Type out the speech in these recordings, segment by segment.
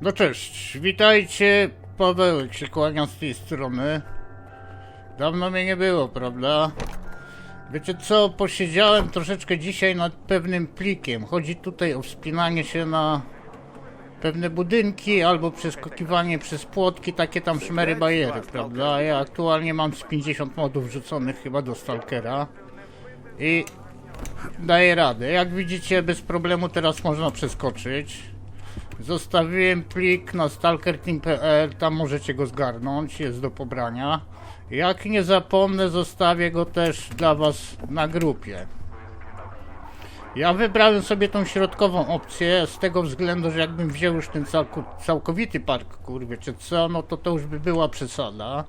No cześć, witajcie. Pawełek się kłania z tej strony. Dawno mnie nie było, prawda? Wiecie co, posiedziałem troszeczkę dzisiaj nad pewnym plikiem. Chodzi tutaj o wspinanie się na pewne budynki albo przeskakiwanie przez płotki, takie tam szmery bariery, prawda? Ja aktualnie mam z 50 modów wrzuconych chyba do Stalkera i daję radę. Jak widzicie, bez problemu teraz można przeskoczyć. Zostawiłem plik na stalkerteam.pl, tam możecie go zgarnąć, jest do pobrania. Jak nie zapomnę, zostawię go też dla Was na grupie. Ja wybrałem sobie tą środkową opcję z tego względu, że jakbym wziął już ten całkowity parkour, wiecie co, no to to już by była przesada.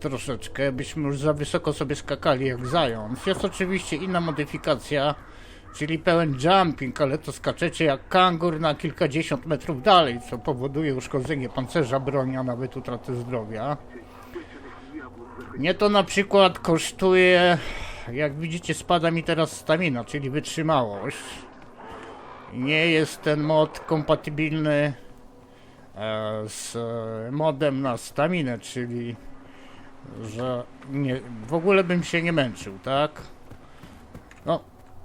Troszeczkę, byśmy już za wysoko sobie skakali jak zając. Jest oczywiście inna modyfikacja, czyli pełen jumping, ale to skaczecie jak kangur na kilkadziesiąt metrów dalej, co powoduje uszkodzenie pancerza broni, a nawet utratę zdrowia. Mnie to na przykład kosztuje, jak widzicie spada mi teraz stamina, czyli wytrzymałość. Nie jest ten mod kompatybilny e, z e, modem na staminę, czyli że nie, w ogóle bym się nie męczył, tak? No,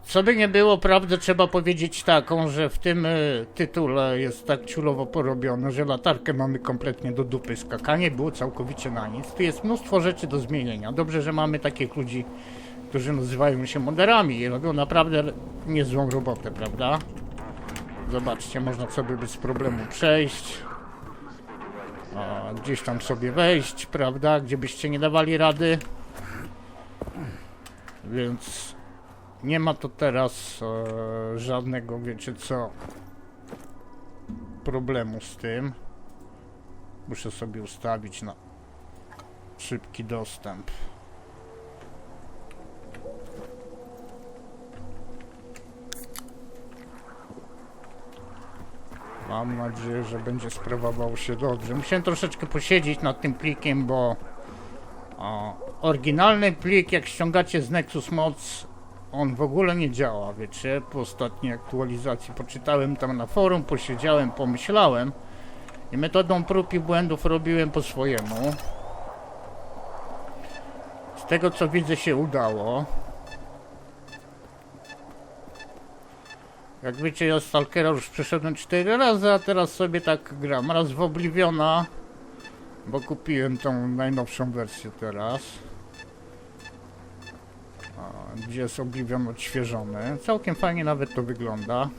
co by nie było, prawdę trzeba powiedzieć taką, że w tym y, tytule jest tak ciulowo porobione, że latarkę mamy kompletnie do dupy. Skakanie było całkowicie na nic. Tu jest mnóstwo rzeczy do zmienienia. Dobrze, że mamy takich ludzi, którzy nazywają się moderami i robią naprawdę niezłą robotę, prawda? Zobaczcie, można sobie bez problemu przejść. A, gdzieś tam sobie wejść, prawda? Gdzie byście nie dawali rady. Więc nie ma to teraz e, żadnego, wiecie co, problemu z tym. Muszę sobie ustawić na szybki dostęp. Mam nadzieję, że będzie sprawował się dobrze. Musiałem troszeczkę posiedzieć nad tym plikiem, bo o, oryginalny plik, jak ściągacie z Nexus Mods, on w ogóle nie działa, wiecie. Po ostatniej aktualizacji poczytałem tam na forum, posiedziałem, pomyślałem i metodą prób i błędów robiłem po swojemu. Z tego co widzę się udało. Jak wiecie, ja Stalkera już przeszedłem 4 razy, a teraz sobie tak gram. Raz w Obliviona, bo kupiłem tą najnowszą wersję teraz. Gdzie jest Oblivion odświeżony. Całkiem fajnie nawet to wygląda.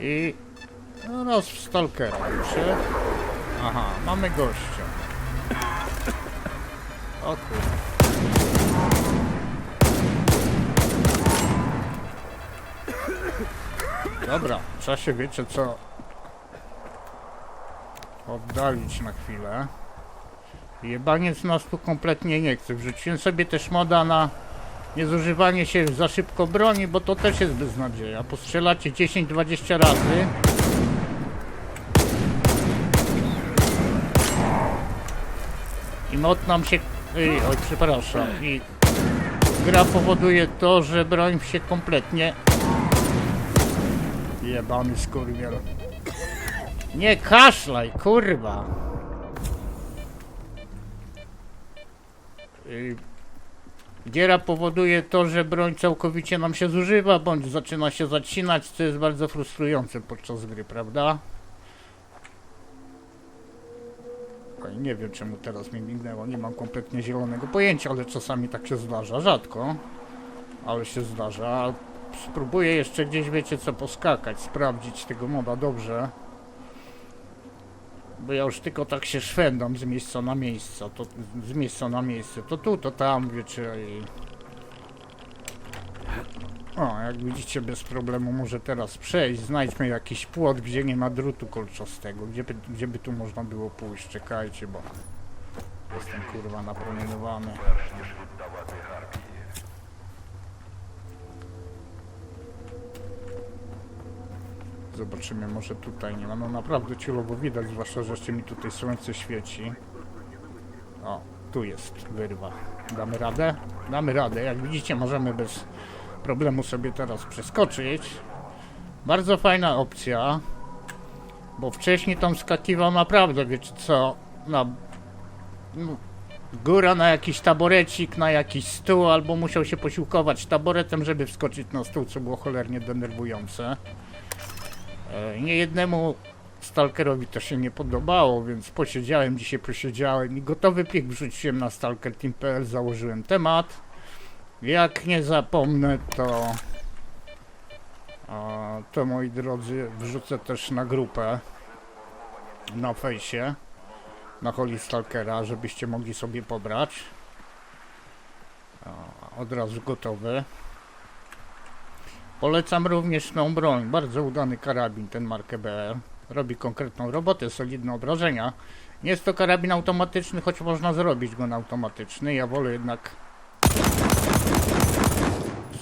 I raz w Stalkera wiecie. Aha, mamy gościa. O. Dobra, trzeba się wiecie co oddalić na chwilę. Jebaniec nas tu kompletnie nie chce. Wrzuciłem sobie też moda na niezużywanie się za szybko broni, bo to też jest beznadzieja. Postrzelacie 10-20 razy. I mod nam się... Ej, oj, przepraszam. I gra powoduje to, że broń się kompletnie... Jebany skurwiel. Nie kaszlaj, kurwa. Y, Giera powoduje to, że broń całkowicie nam się zużywa, bądź zaczyna się zacinać, co jest bardzo frustrujące podczas gry, prawda? Nie wiem czemu teraz mi mignęło, nie mam kompletnie zielonego pojęcia, ale czasami tak się zdarza, rzadko, ale się zdarza. Spróbuję jeszcze gdzieś, wiecie co, poskakać, sprawdzić tego moda dobrze. Bo ja już tylko tak się szwendam z miejsca na miejsce, to z miejsca na miejsce, to tu, to tam, wiecie i... O, jak widzicie bez problemu może teraz przejść, znajdźmy jakiś płot, gdzie nie ma drutu kolczastego, gdzie by, gdzie by tu można było pójść, czekajcie, bo... Jestem kurwa napromieniowany. Zobaczymy, może tutaj nie ma. No naprawdę ciulowo widać, zwłaszcza, że jeszcze mi tutaj słońce świeci. O, tu jest wyrwa. Damy radę? Damy radę. Jak widzicie, możemy bez problemu sobie teraz przeskoczyć. Bardzo fajna opcja. Bo wcześniej tam skakiwał naprawdę, wiecie co, na... No, góra na jakiś taborecik, na jakiś stół, albo musiał się posiłkować taboretem, żeby wskoczyć na stół, co było cholernie denerwujące. E, Nie jednemu stalkerowi to się nie podobało, więc posiedziałem, dzisiaj posiedziałem i gotowy plik wrzuciłem na stalkerteam.pl, założyłem temat. Jak nie zapomnę, to a, to moi drodzy, wrzucę też na grupę na fejsie na Holy Stalkera, żebyście mogli sobie pobrać. A, Od razu gotowy. Polecam również tą broń. Bardzo udany karabin, ten markę BR. Robi konkretną robotę, solidne obrażenia. Nie jest to karabin automatyczny, choć można zrobić go na automatyczny. Ja wolę jednak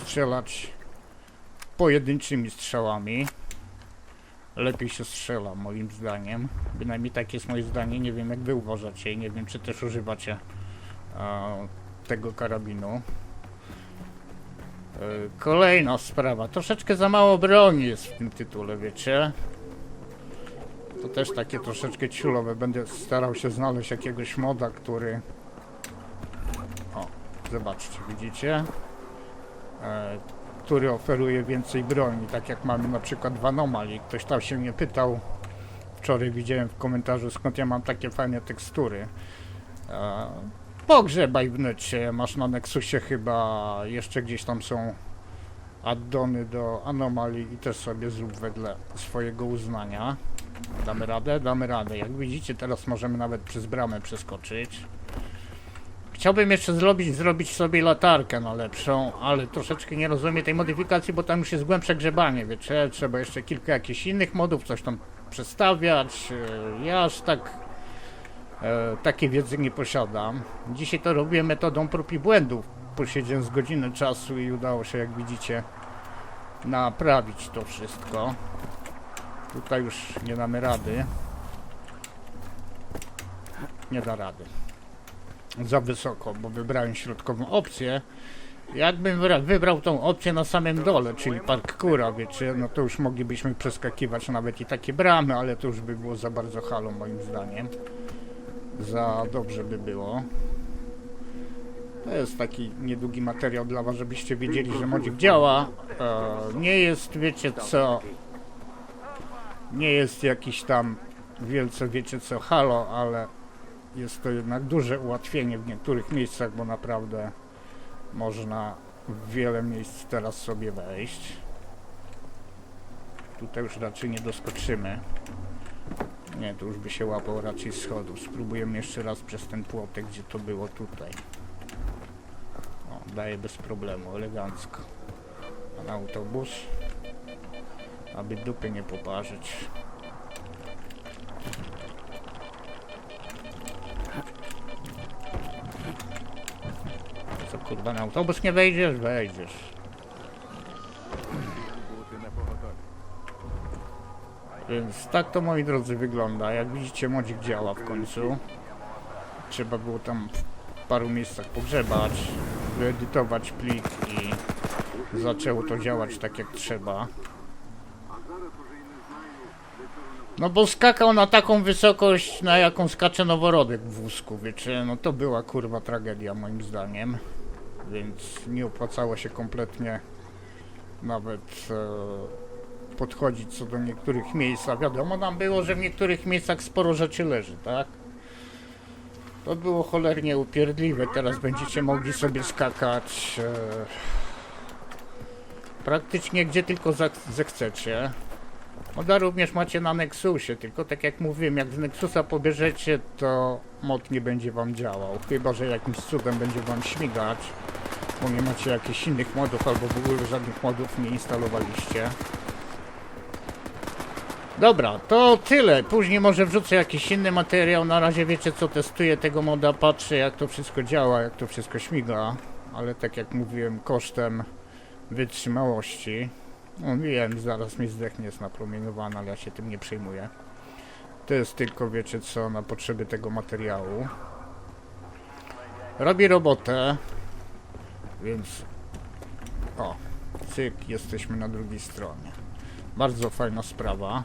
strzelać pojedynczymi strzałami. Lepiej się strzela, moim zdaniem. Bynajmniej takie jest moje zdanie. Nie wiem, jak wy uważacie i nie wiem, czy też używacie e, tego karabinu. E, kolejna sprawa. Troszeczkę za mało broni jest w tym tytule, wiecie? To też takie troszeczkę ciulowe. Będę starał się znaleźć jakiegoś moda, który... O, zobaczcie, widzicie? E, który oferuje więcej broni, tak jak mamy na przykład w Anomalii. Ktoś tam się mnie pytał, wczoraj widziałem w komentarzu, skąd ja mam takie fajne tekstury. E, pogrzebaj w necie, masz na Nexusie chyba, jeszcze gdzieś tam są addony do Anomalii i też sobie zrób wedle swojego uznania. Damy radę? Damy radę. Jak widzicie, teraz możemy nawet przez bramę przeskoczyć. Chciałbym jeszcze zrobić, zrobić sobie latarkę na lepszą, ale troszeczkę nie rozumiem tej modyfikacji, bo tam już jest głębsze grzebanie, wiecie, trzeba jeszcze kilka jakichś innych modów, coś tam przestawiać. Ja aż tak e, takiej wiedzy nie posiadam. Dzisiaj to robię metodą prób i błędów. Posiedziałem z godziny czasu i udało się, jak widzicie, naprawić to wszystko. Tutaj już nie damy rady. Nie da rady za wysoko, bo wybrałem środkową opcję. Jakbym wybra- wybrał tą opcję na samym dole, czyli parkura, wiecie, no to już moglibyśmy przeskakiwać nawet i takie bramy, ale to już by było za bardzo halo moim zdaniem. Za dobrze by było. To jest taki niedługi materiał dla was, żebyście wiedzieli, że modzik działa. E, nie jest, wiecie co, nie jest jakiś tam wielce, wiecie co, halo, ale jest to jednak duże ułatwienie w niektórych miejscach, bo naprawdę można w wiele miejsc teraz sobie wejść. Tutaj już raczej nie doskoczymy. Nie, to już by się łapał raczej schodów. Spróbujemy jeszcze raz przez ten płotek, gdzie to było tutaj. O, daje bez problemu, elegancko. A na autobus, aby dupy nie poparzyć. Co kurwa na autobus nie wejdziesz? Wejdziesz. Więc tak to moi drodzy wygląda. Jak widzicie modzik działa w końcu. Trzeba było tam w paru miejscach pogrzebać, wyedytować plik i zaczęło to działać tak jak trzeba. No bo skakał na taką wysokość, na jaką skacze noworodek w wózku, wiecie, no to była kurwa tragedia moim zdaniem. Więc nie opłacało się kompletnie nawet e, podchodzić co do niektórych miejsc, a wiadomo nam było, że w niektórych miejscach sporo rzeczy leży, tak? To było cholernie upierdliwe, teraz będziecie mogli sobie skakać e, praktycznie gdzie tylko zechcecie. Moda również macie na Nexusie, tylko tak jak mówiłem, jak z Nexusa pobierzecie, to mod nie będzie wam działał. Chyba, że jakimś cudem będzie wam śmigać, bo nie macie jakichś innych modów, albo w ogóle żadnych modów nie instalowaliście. Dobra, to tyle. Później może wrzucę jakiś inny materiał. Na razie wiecie co, testuję tego moda, patrzę jak to wszystko działa, jak to wszystko śmiga. Ale tak jak mówiłem, kosztem wytrzymałości. No wiem, zaraz mi zdechnie jest napromieniowana, ale ja się tym nie przejmuję. To jest tylko, wiecie co, na potrzeby tego materiału. Robi robotę, więc... O, cyk, jesteśmy na drugiej stronie. Bardzo fajna sprawa.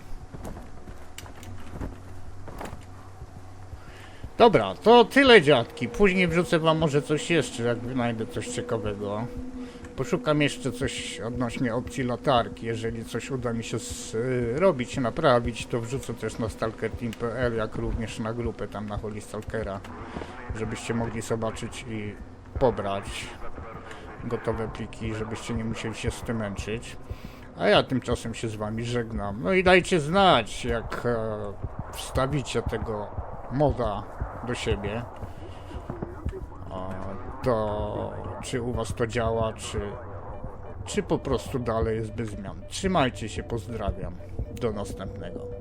Dobra, to tyle dziadki. Później wrzucę wam może coś jeszcze, jak wynajdę coś ciekawego. Poszukam jeszcze coś odnośnie opcji latarki. Jeżeli coś uda mi się zrobić, naprawić, to wrzucę też na stalkerteam.pl, jak również na grupę tam na Holy Stalkera, żebyście mogli zobaczyć i pobrać gotowe pliki, żebyście nie musieli się z tym męczyć. A ja tymczasem się z wami żegnam. No i dajcie znać, jak e, wstawicie tego moda do siebie. To czy u was to działa, czy, czy po prostu dalej jest bez zmian. Trzymajcie się, pozdrawiam. Do następnego.